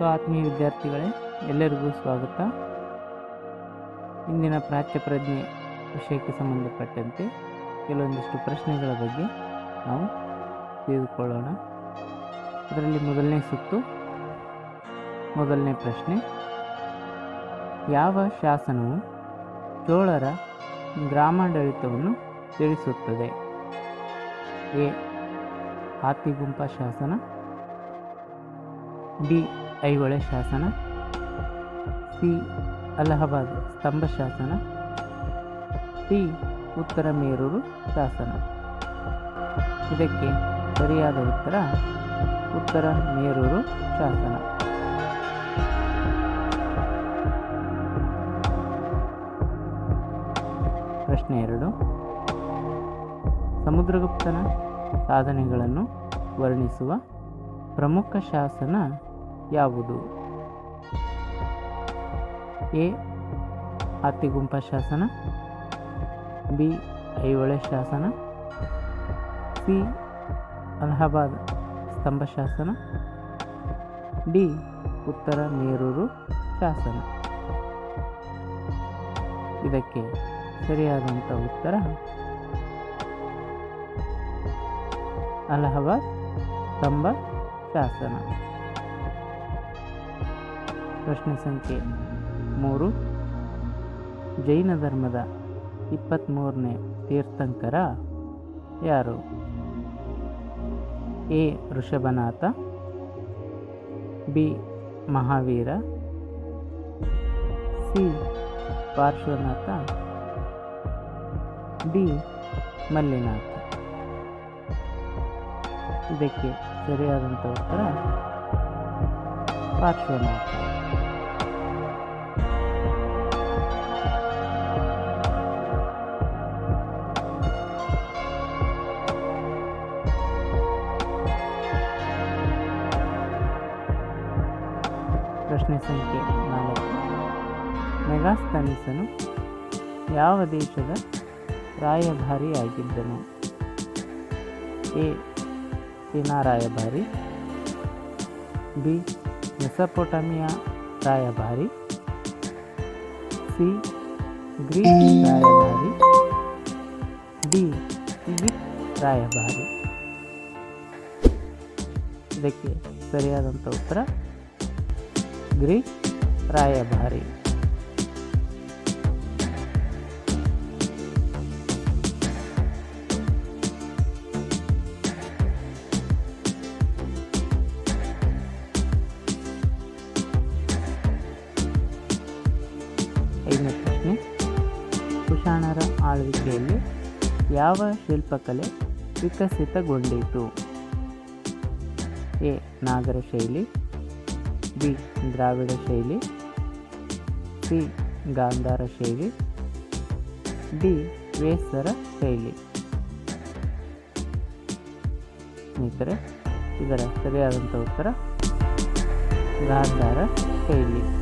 So ಆತ್ಮೀಯ ವಿದ್ಯಾರ್ಥಿಗಳೇ, ಎಲ್ಲರಿಗೂ ಸ್ವಾಗತ. ಇಂದಿನ ಪ್ರಾಚ್ಯ ಪ್ರಜ್ಞೆ ವಿಷಯಕ್ಕೆ ಸಂಬಂಧಪಟ್ಟಂತೆ ಕೆಲವೊಂದಿಷ್ಟು ಪ್ರಶ್ನೆಗಳ ಬಗ್ಗೆ ನಾವು ತಿಳಿದುಕೊಳ್ಳೋಣ. ಅದರಲ್ಲಿ ಮೊದಲನೇ ಸುತ್ತು, ಮೊದಲನೇ ಪ್ರಶ್ನೆ. ಯಾವ ಶಾಸನವು ಚೋಳರ ಗ್ರಾಮಾಡಳಿತವನ್ನು ತಿಳಿಸುತ್ತದೆ? ಎ. ಹಾತಿಗುಂಪ ಶಾಸನ ಡಿ ಐಹೊಳೆ ಶಾಸನ, ಸಿ ಅಲಹಾಬಾದ್ ಸ್ತಂಭ ಶಾಸನ, ಟಿ ಉತ್ತರ ಮೇರೂರು ಶಾಸನ. ಇದಕ್ಕೆ ಸರಿಯಾದ ಉತ್ತರ ಉತ್ತರ ಮೇರೂರು ಶಾಸನ. ಪ್ರಶ್ನೆ ಎರಡು. ಸಮುದ್ರಗುಪ್ತನ ಸಾಧನೆಗಳನ್ನು ವರ್ಣಿಸುವ ಪ್ರಮುಖ ಶಾಸನ ಯಾವುದು? ಎ. ಅತಿಗುಂಪ ಶಾಸನ. ಬಿ. ಐಹೊಳೆ ಶಾಸನ. ಸಿ. ಅಲಹಾಬಾದ್ ಸ್ತಂಭ ಶಾಸನ. ಡಿ. ಉತ್ತರ ನೀರೂರು ಶಾಸನ. ಇದಕ್ಕೆ ಸರಿಯಾದಂಥ ಉತ್ತರ ಅಲಹಾಬಾದ್ ಸ್ತಂಭ ಶಾಸನ. ಪ್ರಶ್ನೆ ಸಂಖ್ಯೆ ಮೂರು. ಜೈನ ಧರ್ಮದ ಇಪ್ಪತ್ತ್ಮೂರನೇ ತೀರ್ಥಂಕರ ಯಾರು? A. Rishabhanatha, B. Mahavira, C. Parshvanatha, D. Mallinatha. ಇದಕ್ಕೆ ಸರಿಯಾದಂಥ ಉತ್ತರ ಪಾರ್ಶ್ವನಾಥ. ಸಂಖ್ಯೆ ನಾಲ್ಕು. ಮೆಗಾಸ್ತನಿಸನು ಯಾವ ದೇಶದ ರಾಯಭಾರಿಯಾಗಿದ್ದನು? ಎ. ಚೀನಾ ರಾಯಭಾರಿ, ಬಿ. ಮೆಸಪೊಟಮಿಯಾ ರಾಯಭಾರಿ, ಸಿ. ಗ್ರೀಕ್ ರಾಯಭಾರಿ, ಡಿ. ಈಜಿಪ್ಟ್ ರಾಯಭಾರಿ. ಇದಕ್ಕೆ ಸರಿಯಾದಂಥ ಉತ್ತರ ಗ್ರೀಕ್ ರಾಯಭಾರಿ. ಐದನೇ ಪ್ರಶ್ನೆ. ಕುಶಾಣರ ಆಳ್ವಿಕೆಯಲ್ಲಿ ಯಾವ ಶಿಲ್ಪಕಲೆ ವಿಕಸಿತಗೊಂಡಿತು? ಎ. ನಾಗರ ಶೈಲಿ ಬಿ ದ್ರಾವಿಡ ಶೈಲಿ, ಸಿ ಗಾಂಧಾರ ಶೈಲಿ, ಡಿ ವೇಸರ ಶೈಲಿ. ಸ್ನೇಹಿತರೆ, ಇದರ ಸರಿಯಾದಂಥ ಉತ್ತರ ಗಾಂಧಾರ ಶೈಲಿ.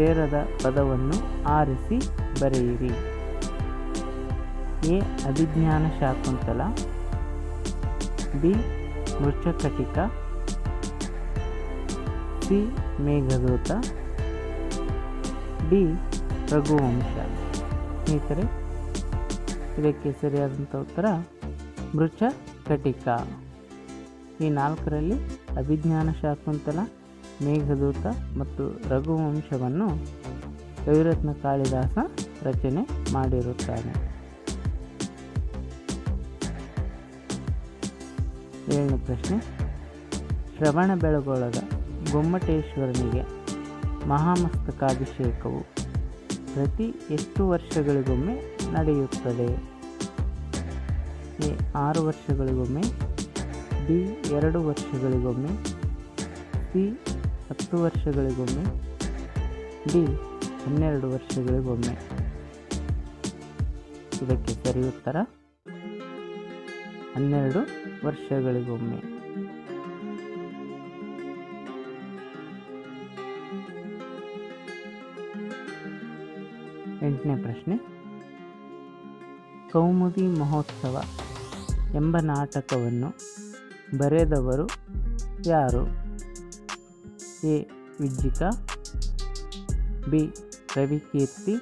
ಸೇರದ ಪದವನ್ನು ಆರಿಸಿ ಬರೆಯಿರಿ. A. Abhijnana Shakuntala. B. Mrichchhakatika C. Meghaduta. D. Raghuvamsha. ಸ್ನೇಹಿತರೆ, ಇದಕ್ಕೆ ಸರಿಯಾದಂಥ ಉತ್ತರ ಮೃಚಕಟಿಕ ಕಟಿಕ ಈ ನಾಲ್ಕರಲ್ಲಿ ಅಭಿಜ್ಞಾನ ಶಾಕುಂತಲ ಮೇಘದೂತ ಮತ್ತು ರಘುವಂಶವನ್ನು ಕವಿರತ್ನ ಕಾಳಿದಾಸ ರಚನೆ ಮಾಡಿರುತ್ತಾನೆ. ಏಳನೇ ಪ್ರಶ್ನೆ. ಶ್ರವಣ ಬೆಳಗೊಳದ ಗೊಮ್ಮಟೇಶ್ವರನಿಗೆ ಮಹಾಮಸ್ತಕಾಭಿಷೇಕವು ಪ್ರತಿ ಎಷ್ಟು ವರ್ಷಗಳಿಗೊಮ್ಮೆ ನಡೆಯುತ್ತದೆ? ಎ, ಆರು ವರ್ಷಗಳಿಗೊಮ್ಮೆ, ಬಿ, ಎರಡು ವರ್ಷಗಳಿಗೊಮ್ಮೆ, ಸಿ ಹತ್ತು ವರ್ಷಗಳಿಗೊಮ್ಮೆ ಡಿ, ಹನ್ನೆರಡು ವರ್ಷಗಳಿಗೊಮ್ಮೆ. ಇದಕ್ಕೆ ಸರಿ ಉತ್ತರ. ಹನ್ನೆರಡು ವರ್ಷಗಳಿಗೊಮ್ಮೆ. ಎಂಟನೇ ಪ್ರಶ್ನೆ. ಕೌಮುದಿ ಮಹೋತ್ಸವ ಎಂಬ ನಾಟಕವನ್ನು ಬರೆದವರು ಯಾರು? A Vijjika B Ravikirti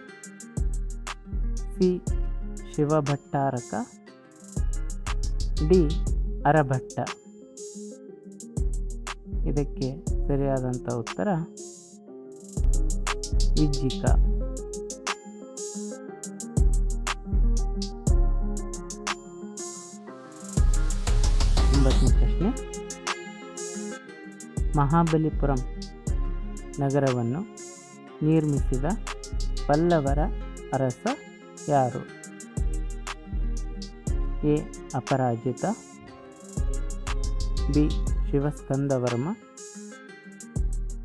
C Shivabhattaraka D Arabhatta. ಇದಕ್ಕೆ ಸರಿಯಾದಂಥ ಉತ್ತರ ವಿಜ್ಜಿಕ ಒಂಬತ್ತನೇ ಪ್ರಶ್ನೆ. ಮಹಾಬಲಿಪುರಂ ನಗರವನ್ನು ನಿರ್ಮಿಸಿದ ಪಲ್ಲವರ ಅರಸ ಯಾರು? A. Aparajita, B. Shivaskandavarma,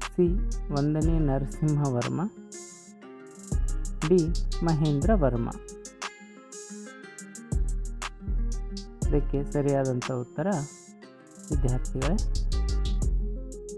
C. ಒಂದನೇ ನರಸಿಂಹವರ್ಮ, ಡಿ. ಮಹೇಂದ್ರವರ್ಮ. ಇದಕ್ಕೆ ಸರಿಯಾದಂಥ ಉತ್ತರ, ವಿದ್ಯಾರ್ಥಿಗಳೇ.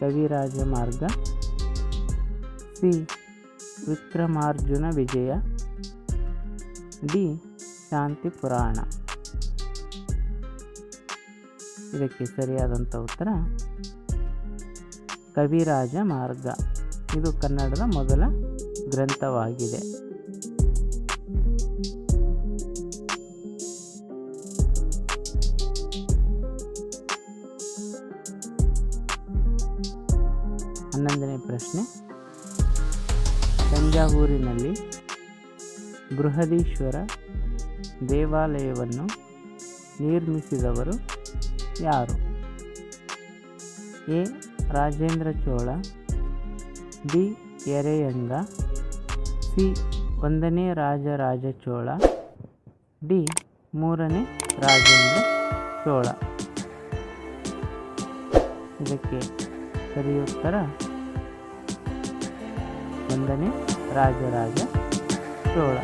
ಕವಿರಾಜ ಮಾರ್ಗ. ಸಿ. ವಿಕ್ರಮಾರ್ಜುನ ವಿಜಯ. ಡಿ. ಶಾಂತಿ ಪುರಾಣ. ಇದಕ್ಕೆ ಸರಿಯಾದಂಥ ಉತ್ತರ, ಕವಿರಾಜ ಮಾರ್ಗ. ಇದು ಕನ್ನಡದ ಮೊದಲ ಗ್ರಂಥವಾಗಿದೆ. ಹನ್ನೊಂದನೇ ಪ್ರಶ್ನೆ. ತಂಜಾವೂರಿನಲ್ಲಿ ಬೃಹದೀಶ್ವರ ದೇವಾಲಯವನ್ನು ನಿರ್ಮಿಸಿದವರು ಯಾರು? A. Rajendra Chola, B. Ereyanga, C. ಒಂದನೇ ರಾಜರಾಜ ಚೋಳ, ಡಿ. ಮೂರನೇ ರಾಜೇಂದ್ರ ಚೋಳ. ಇದಕ್ಕೆ ಸರಿಯುತ್ತರ ಒಂದನೇ ರಾಜರಾಜ ಚೋಳ.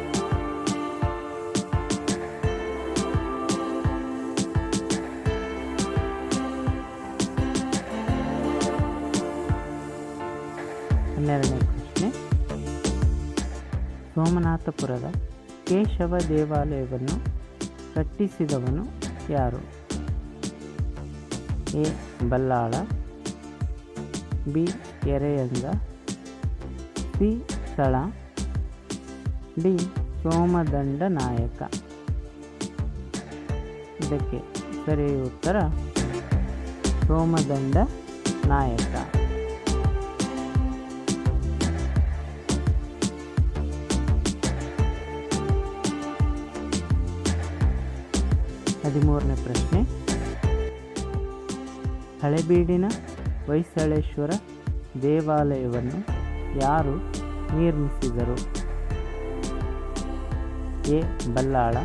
ಹನ್ನೆರಡನೇ ಪ್ರಶ್ನೆ. ಸೋಮನಾಥಪುರದ ಕೇಶವ ದೇವಾಲಯವನ್ನು ಕಟ್ಟಿಸಿದವನು ಯಾರು? A. Ballala B. Ereyanga C ಸ್ಥಳ ಡಿ ಸೋಮದಂಡ ನಾಯಕ. ಇದಕ್ಕೆ ಸರಿ ಉತ್ತರ, ಸೋಮದಂಡ ನಾಯಕ. ಹದಿಮೂರನೇ ಪ್ರಶ್ನೆ. ಹಳೆಬೀಡಿನ ಹೊಯ್ಸಳೇಶ್ವರ ದೇವಾಲಯವನ್ನು ಯಾರು ನಿರ್ಮಿಸಿದರು? A. Ballala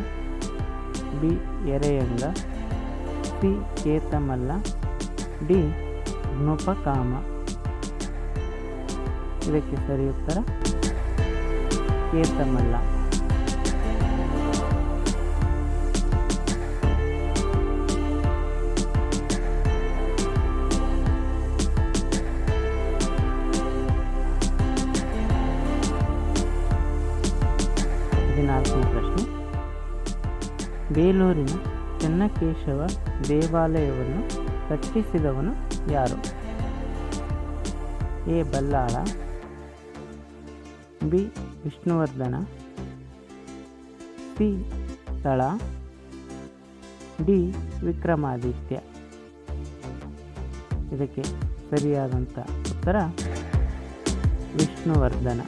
B. Ereyanga C. Ketamalla D. Nripakama. ಇದಕ್ಕೆ ಸರಿ ಉತ್ತರ ಕೇತಮಲ್ಲ. ಬೇಲೂರಿನ ಚೆನ್ನಕೇಶವ ದೇವಾಲಯವನ್ನು ಕಟ್ಟಿಸಿದವನು ಯಾರು? A. Ballala, B. Vishnuvardhana, C. Tala, D. Vikramaditya. ಇದಕ್ಕೆ ಸರಿಯಾದಂಥ ಉತ್ತರ ವಿಷ್ಣುವರ್ಧನ.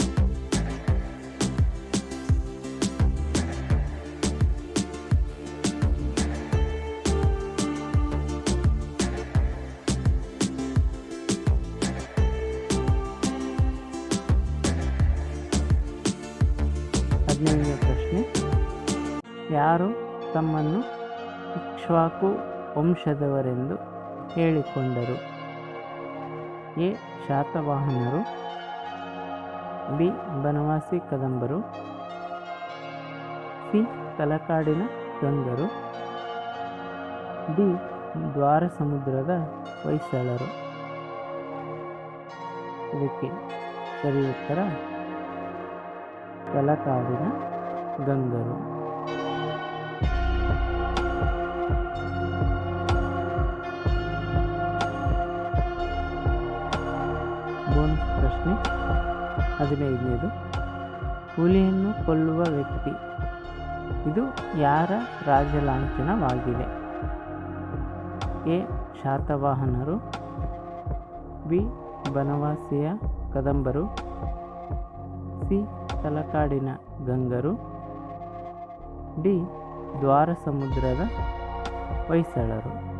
ಯಾರು ತಮ್ಮನ್ನು ಇಕ್ಷ್ವಾಕು ವಂಶದವರೆಂದು ಹೇಳಿಕೊಂಡರು. ಎ ಶಾತವಾಹನರು, ಬಿ ಬನವಾಸಿ ಕದಂಬರು, ಸಿ ತಲಕಾಡಿನ ಗಂಗರು, ಡಿ ದ್ವಾರ ಸಮುದ್ರದ ಹೊಯ್ಸಳರು. ಇದಕ್ಕೆ ಸರಿ ಉತ್ತರ ತಲಕಾಡಿನ ಗಂಗರು. ಪ್ರಶ್ನೆ. ಹದಿನೈದನೇದು. ಹುಲಿಯನ್ನು ಕೊಲ್ಲುವ ವ್ಯಕ್ತಿ. ಇದು ಯಾರ ರಾಜಲಾಂಛನವಾಗಿದೆ? ಎ. ಶಾತವಾಹನರು. ಬಿ. ಬನವಾಸಿಯ ಕದಂಬರು. ಸಿ. ತಲಕಾಡಿನ ಗಂಗರು. ಡಿ. ದ್ವಾರ ಸಮುದ್ರದ ಹೊಯ್ಸಳರು.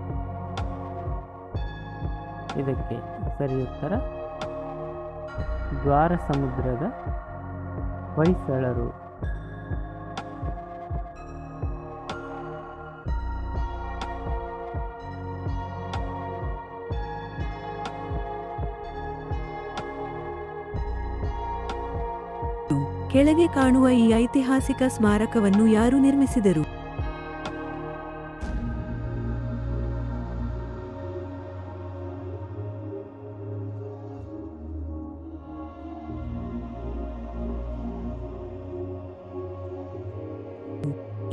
ಇದಕ್ಕೆ ಸರಿ ಉತ್ತರ ದ್ವಾರ ಸಮುದ್ರದ ಹೊಯ್ಸಳರು. ಕೆಳಗೆ ಕಾಣುವ ಈ ಐತಿಹಾಸಿಕ ಸ್ಮಾರಕವನ್ನು ಯಾರು ನಿರ್ಮಿಸಿದರು?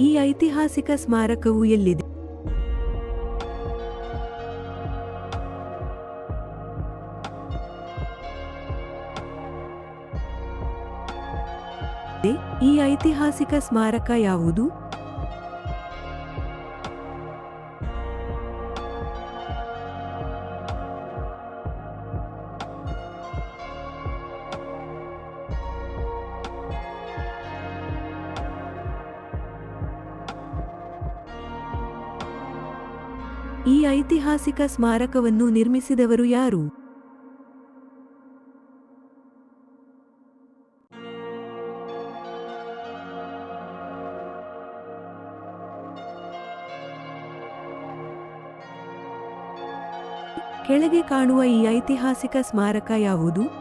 ಈ ಐತಿಹಾಸಿಕ ಸ್ಮಾರಕವು ಎಲ್ಲಿದೆ? ಈ ಐತಿಹಾಸಿಕ ಸ್ಮಾರಕ ಯಾವುದು? ಈ ಐತಿಹಾಸಿಕ ಸ್ಮಾರಕವನ್ನು ನಿರ್ಮಿಸಿದವರು ಯಾರು? ಕೆಳಗೆ ಕಾಣುವ ಈ ಐತಿಹಾಸಿಕ ಸ್ಮಾರಕ ಯಾವುದು?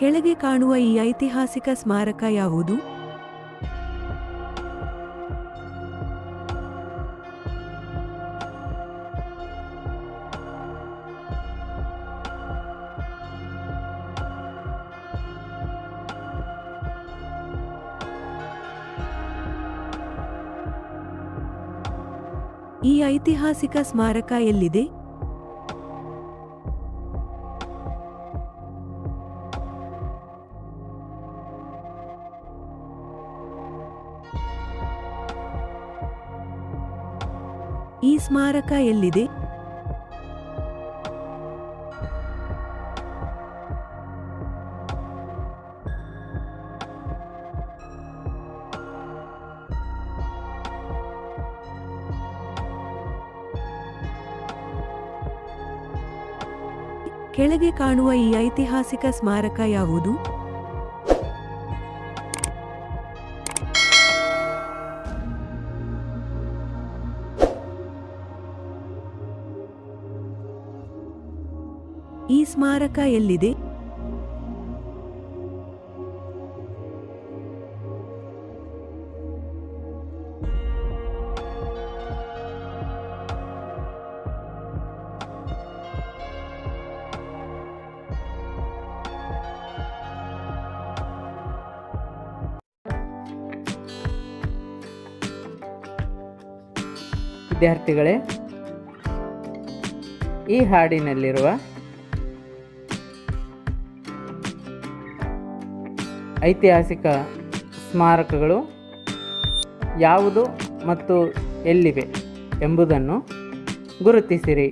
ಕೆಳಗೆ ಕಾಣುವ ಈ ಐತಿಹಾಸಿಕ ಸ್ಮಾರಕ ಯಾವುದು? ಈ ಐತಿಹಾಸಿಕ ಸ್ಮಾರಕ ಎಲ್ಲಿದೆ? ಈ ಸ್ಮಾರಕ ಎಲ್ಲಿದೆ? ಕೆಳಗೆ ಕಾಣುವ ಈ ಐತಿಹಾಸಿಕ ಸ್ಮಾರಕ ಯಾವುದು? ಈ ಸ್ಮಾರಕ ಎಲ್ಲಿದೆ? ವಿದ್ಯಾರ್ಥಿಗಳೇ ಈ ಹಾಡಿನಲ್ಲಿರುವ ಐತಿಹಾಸಿಕ ಸ್ಮಾರಕಗಳು ಯಾವುದು ಮತ್ತು ಎಲ್ಲಿವೆ ಎಂಬುದನ್ನು ಗುರುತಿಸಿರಿ.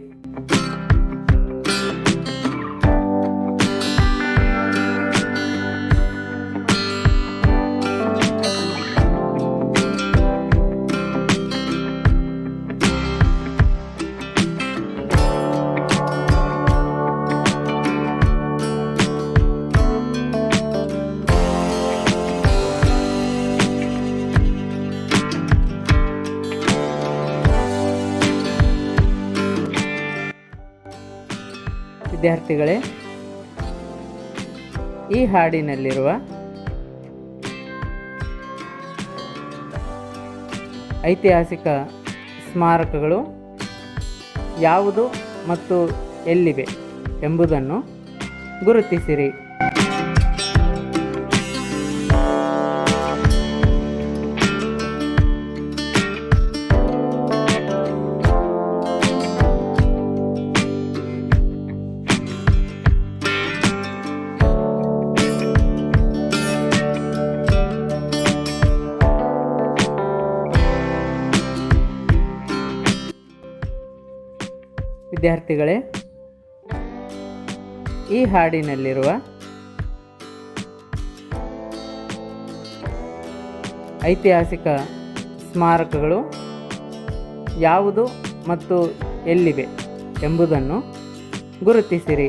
ವಿದ್ಯಾರ್ಥಿಗಳೇ ಈ ಹಾಡಿನಲ್ಲಿರುವ ಐತಿಹಾಸಿಕ ಸ್ಮಾರಕಗಳು ಯಾವುದು ಮತ್ತು ಎಲ್ಲಿವೆ ಎಂಬುದನ್ನು ಗುರುತಿಸಿರಿ. ವಿದ್ಯಾರ್ಥಿಗಳೇ ಈ ಹಾಡಿನಲ್ಲಿರುವ ಐತಿಹಾಸಿಕ ಸ್ಮಾರಕಗಳು ಯಾವುದು ಮತ್ತು ಎಲ್ಲಿವೆ ಎಂಬುದನ್ನು ಗುರುತಿಸಿರಿ.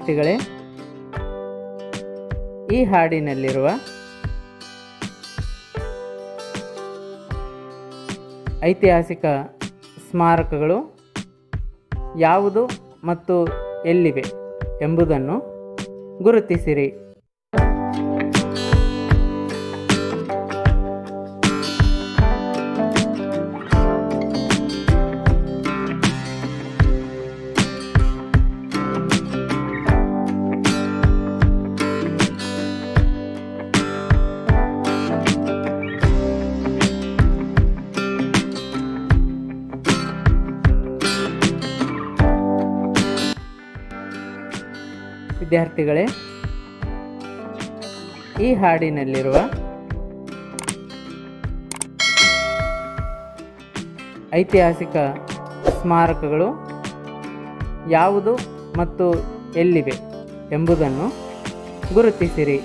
ವಿದ್ಯಾರ್ಥಿಗಳೇ ಈ ಹಾಡಿನಲ್ಲಿರುವ ಐತಿಹಾಸಿಕ ಸ್ಮಾರಕಗಳು ಯಾವುದು ಮತ್ತು ಎಲ್ಲಿವೆ ಎಂಬುದನ್ನು ಗುರುತಿಸಿರಿ. ವಿದ್ಯಾರ್ಥಿಗಳೇ ಈ ಹಾಡಿನಲ್ಲಿರುವ ಐತಿಹಾಸಿಕ ಸ್ಮಾರಕಗಳು ಯಾವುದು ಮತ್ತು ಎಲ್ಲಿವೆ ಎಂಬುದನ್ನು ಗುರುತಿಸಿರಿ.